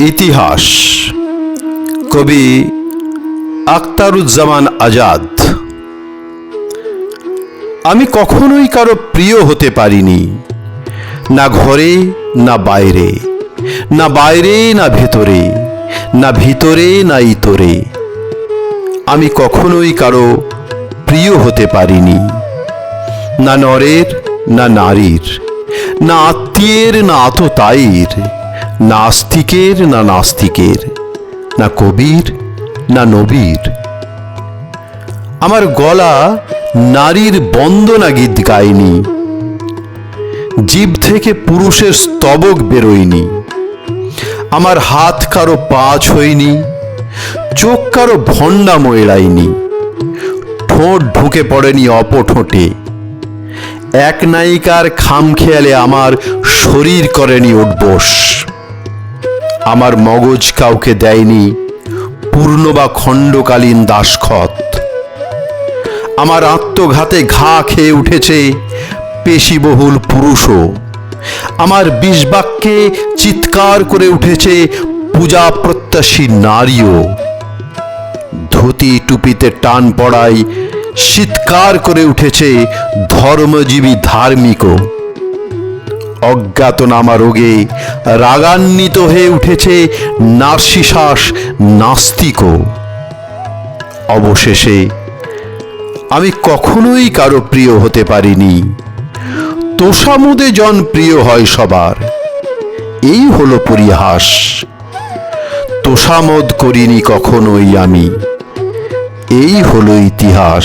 ইতিহাস। কবি আখতারুজ্জামান আজাদ। আমি কখনোই কারও প্রিয় হতে পারিনি, না ঘরে, না বাইরে না বাইরে, না ভেতরে, না ভিতরে, না ইতরে। আমি কখনোই কারও প্রিয় হতে পারিনি, না নরের, না নারীর, না আত্মীয়ের, না আততায়ীর। না আস্তিকের না নাস্তিকের, না কবির, না নবীর। আমার গলা নারীর বন্দনা গীত গায়নি জীব থেকে পুরুষের স্তবক বেরোয়নি। আমার হাত কারও পাঁচ হয়নি চোখ কারও ভণ্ডা ময়ড়ায়নি ঠোঁট ঢুকে পড়েনি অপঠোঁটে এক নায়িকার খাম খেয়ালে আমার শরীর করেনি উঠবোস। আমার মগজ কাউকে দেয়নি, পূর্ণ বা খণ্ডকালীন দাসখত। আমার আত্মঘাতে ঘা খেয়ে উঠেছে পেশিবহুল পুরুষও। আমার বিষবাক্যে চিৎকার করে উঠেছে পূজা প্রত্যাশী নারীও। ধুতি টুপিতে টান পড়ায় শীতকার করে উঠেছে ধর্মজীবী ধার্মিকও। অজ্ঞাতনামা রোগে রাগান্বিত হয়ে উঠেছে নার্সিশ্বাস নাস্তিকও। অবশেষে আমি কখনোই কারও প্রিয় হতে পারিনি। তোষামুদে জন প্রিয় হয় সবার। এই হলো পরিহাস। তোষামদ করিনি কখনোই আমি। এই হলো ইতিহাস।